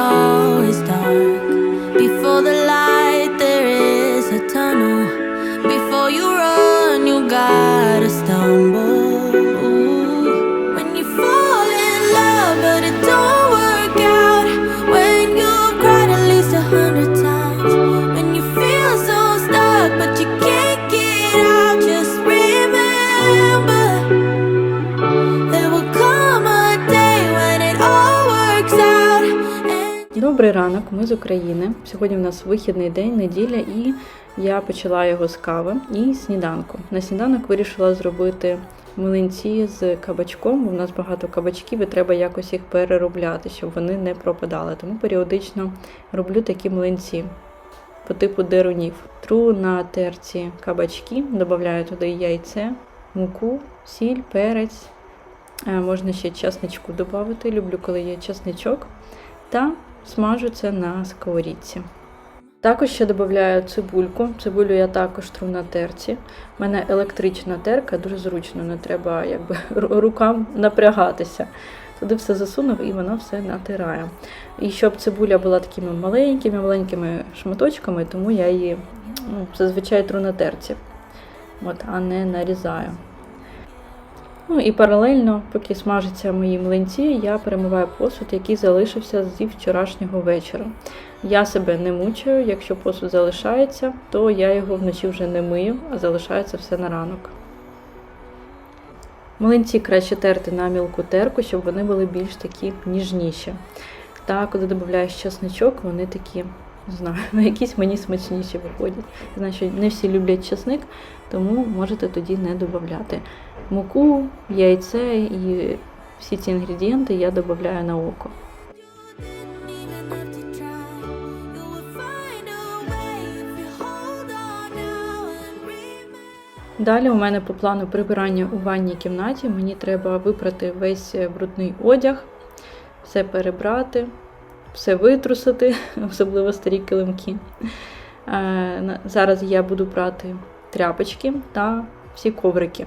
always dark. Before the light, there is a tunnel. Before you run, you gotta stumble. Добрий ранок, ми з України. Сьогодні в нас вихідний день, неділя, і я почала його з кави і сніданку. На сніданок вирішила зробити млинці з кабачком. У нас багато кабачків і треба якось їх переробляти, щоб вони не пропадали. Тому періодично роблю такі млинці по типу дерунів. Тру на терці кабачки, додаю туди яйце, муку, сіль, перець. Е, Можна ще часничку додати. Люблю, коли є часничок. Та смажу це на сковорідці. Також ще додаю цибульку. Цибулю я також тру на терці. У мене електрична терка, дуже зручно, не треба якби рукам напрягатися. Туди все засунув і воно все натирає. І щоб цибуля була такими маленькими, маленькими шматочками, тому я її ну, зазвичай тру на терці, от, а не нарізаю. Ну і паралельно, поки смажаться мої млинці, я перемиваю посуд, який залишився зі вчорашнього вечора. Я себе не мучаю, якщо посуд залишається, то я його вночі вже не мию, а залишається все на ранок. Млинці краще терти на мілку терку, щоб вони були більш такі ніжніші. Та коли додаєш чесничок, вони такі, не знаю, на якісь мені смачніші виходять. Що не всі люблять чесник, тому можете тоді не додати. Муку, яйце і всі ці інгредієнти я додаю на око. Далі у мене по плану прибирання у ванній кімнаті. Мені треба випрати весь брудний одяг, все перебрати, все витрусити, особливо старі килимки. Е, Зараз я буду прати тряпочки та всі коврики.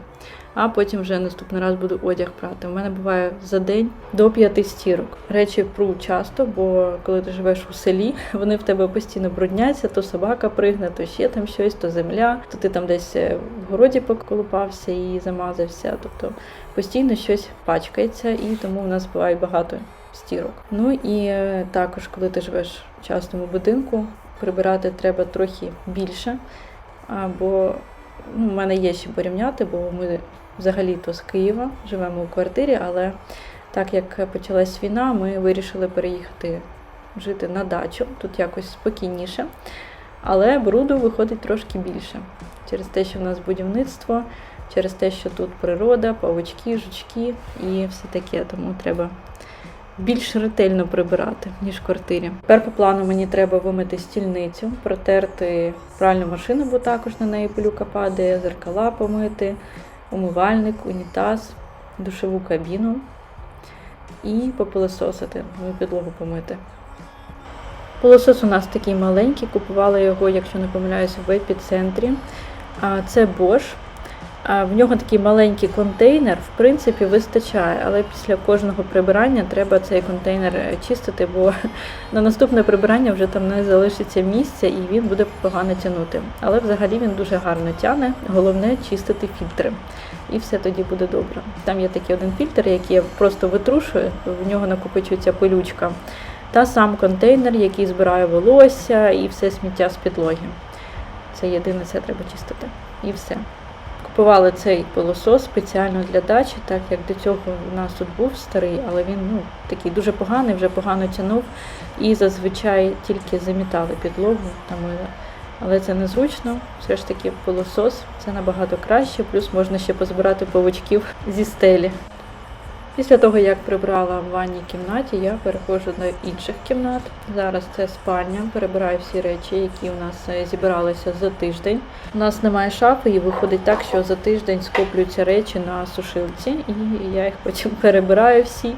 А потім вже наступний раз буду одяг прати. У мене буває за день до п'яти стірок. Речі пру часто, бо коли ти живеш у селі, вони в тебе постійно брудняться, то собака пригне, то ще там щось, то земля, то ти там десь е, в городі поколупався і замазався. Тобто постійно щось пачкається, і тому у нас буває багато стірок. Ну і е, також, коли ти живеш в частному будинку, прибирати треба трохи більше. А, бо ну, мене є ще порівняти, бо ми взагалі-то з Києва живемо у квартирі, але так як почалась війна, ми вирішили переїхати жити на дачу. Тут якось спокійніше. Але бруду виходить трошки більше. Через те, що в нас будівництво, через те, що тут природа, павучки, жучки і все таке. Тому треба більш ретельно прибирати, ніж в квартирі. Тепер по плану мені треба вимити стільницю, протерти пральну машину, бо також на неї пилюка падає, зеркала помити, умивальник, унітаз, душову кабіну і попилососити, ну, підлогу помити. Пилосос у нас такий маленький, купувала його, якщо не помиляюся, в епіцентрі. Це Bosch. В нього такий маленький контейнер, в принципі, вистачає, але після кожного прибирання треба цей контейнер е, чистити, бо на наступне прибирання вже там не залишиться місця і він буде погано тягнути. Але взагалі він дуже гарно тягне. Головне чистити фільтри. І все тоді буде добре. Там є такий один фільтр, який я просто витрушую, в нього накопичується пилючка. Та сам контейнер, який збирає волосся і все сміття з підлоги. Це єдине, це треба чистити. І все. Купували цей пилосос спеціально для дачі, так як до цього у нас тут був старий, але він ну, такий дуже поганий, вже погано тянув. І зазвичай тільки замітали підлогу Там. Але це незручно, все ж таки пилосос це набагато краще, плюс можна ще позбирати павучків зі стелі. Після того, як прибрала в ванній кімнаті, я переходжу до інших кімнат. Зараз це спальня, перебираю всі речі, які у нас е, зібралися за тиждень. У нас немає шафи, і виходить так, що за тиждень скоплюються речі на сушилці, і я їх потім перебираю всі.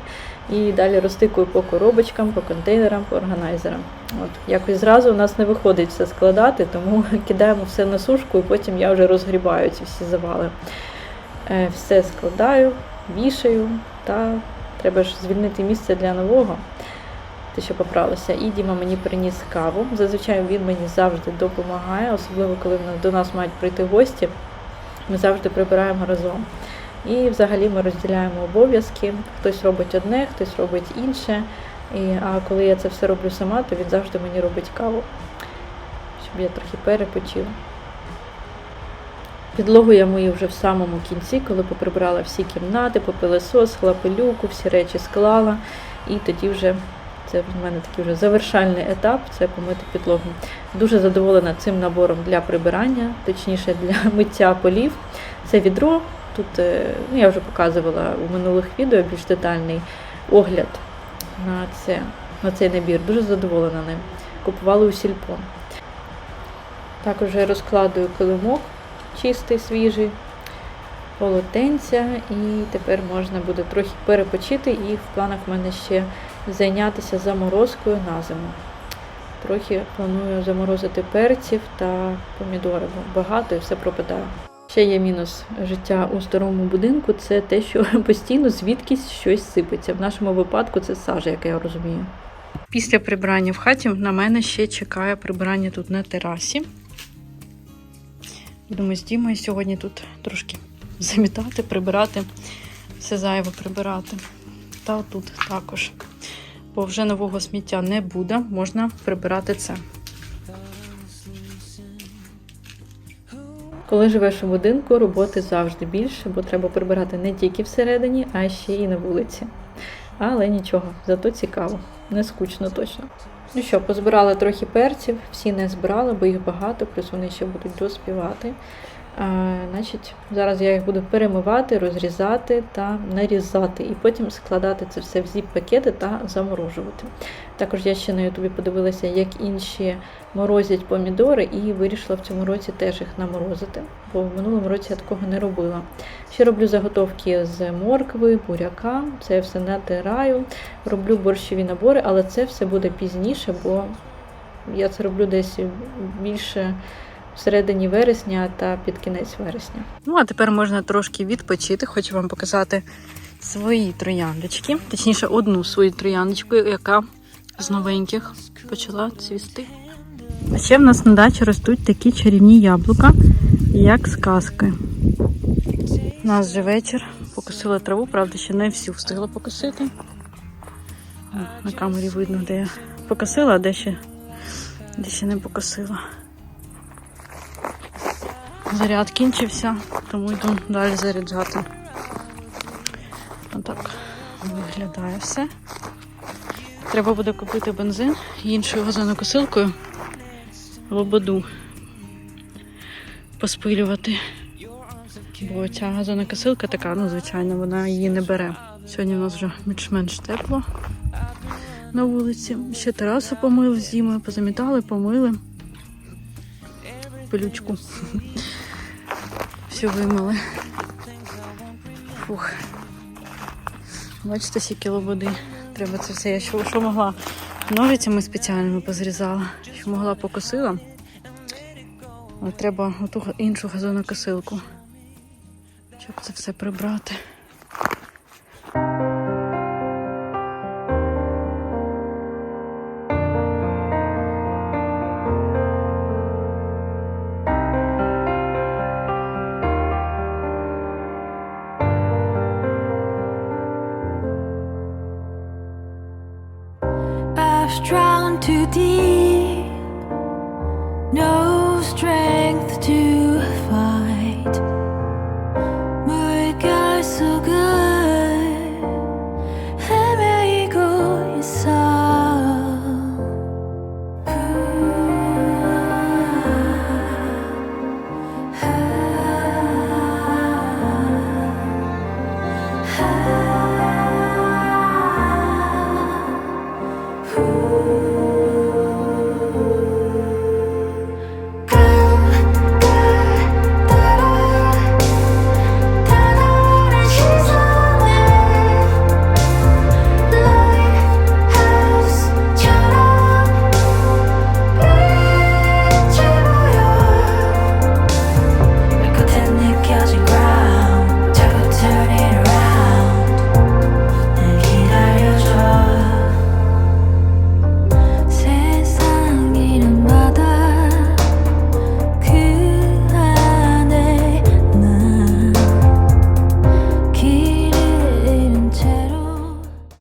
І далі розтикую по коробочкам, по контейнерам, по органайзерам. От якось зразу у нас не виходить все складати, тому кидаємо все на сушку, і потім я вже розгрібаю ці всі завали. Е, Все складаю, вішаю, та треба ж звільнити місце для нового, те, що поправилося. І Діма мені приніс каву. Зазвичай він мені завжди допомагає, особливо коли до нас мають прийти гості. Ми завжди прибираємо разом. І взагалі ми розділяємо обов'язки. Хтось робить одне, хтось робить інше. І, а коли я це все роблю сама, то він завжди мені робить каву, щоб я трохи перепочила. Підлогу я мию вже в самому кінці, коли поприбрала всі кімнати, попилисосила пилюку, всі речі склала. І тоді вже це в мене такий вже завершальний етап це помити підлогу. Дуже задоволена цим набором для прибирання, точніше для миття полів. Це відро. Тут е, ну, я вже показувала у минулих відео більш детальний огляд на, це, на цей набір. Дуже задоволена ним. Купували у сільпо. Також я розкладую килимок чистий, свіжий, полотенця, і тепер можна буде трохи перепочити, і в планах в мене ще зайнятися заморозкою на зиму. Трохи планую заморозити перців та помідори, бо багато і все пропадає. Ще є мінус життя у старому будинку це те, що постійно звідкись щось сипеться. В нашому випадку це сажа, як я розумію. Після прибирання в хаті на мене ще чекає прибирання тут на терасі. Будемо з Дімою сьогодні тут трошки замітати, прибирати, все зайве прибирати. Та тут також. Бо вже нового сміття не буде, можна прибирати це. Коли живеш у будинку, роботи завжди більше, бо треба прибирати не тільки всередині, а ще й на вулиці. Але нічого, зато цікаво, не скучно точно. Ну що, позбирала трохи перців, всі не збирала, бо їх багато, плюс вони ще будуть доспівати. А, значить, зараз я їх буду перемивати, розрізати та нарізати, і потім складати це все в зіп-пакети та заморожувати. Також я ще на Ютубі подивилася, як інші морозять помідори, і вирішила в цьому році теж їх наморозити, бо в минулому році я такого не робила. Ще роблю заготовки з моркви, буряка, це я все натираю, роблю борщові набори, але це все буде пізніше, бо я це роблю десь більше в середині вересня та під кінець вересня. Ну, а тепер можна трошки відпочити. Хочу вам показати свої трояндочки, точніше, одну свою трояндочку, яка з новеньких почала цвісти. А ще в нас на дачі ростуть такі чарівні яблука, як сказки. У нас вже вечір. Покосила траву, правда, ще не всю встигла покосити. На камері видно, де я покосила, а де ще, де ще не покосила. Заряд кінчився, тому йду далі заряджати. Отак виглядає все. Треба буде купити бензин іншою газонокосилкою лободу поспилювати. Бо ця газонокосилка така, ну, звичайно, вона її не бере. Сьогодні у нас вже більш-менш тепло на вулиці. Ще терасу помили зимою, позамітали, помили. Пилючку. Все вимили. Фух. Бачите, скільки лободи. Треба це все. Я що, що могла ножицями спеціальними позрізала, що могла покосила. Але треба оту іншу газонокосилку, щоб це все прибрати. Drowned too deep.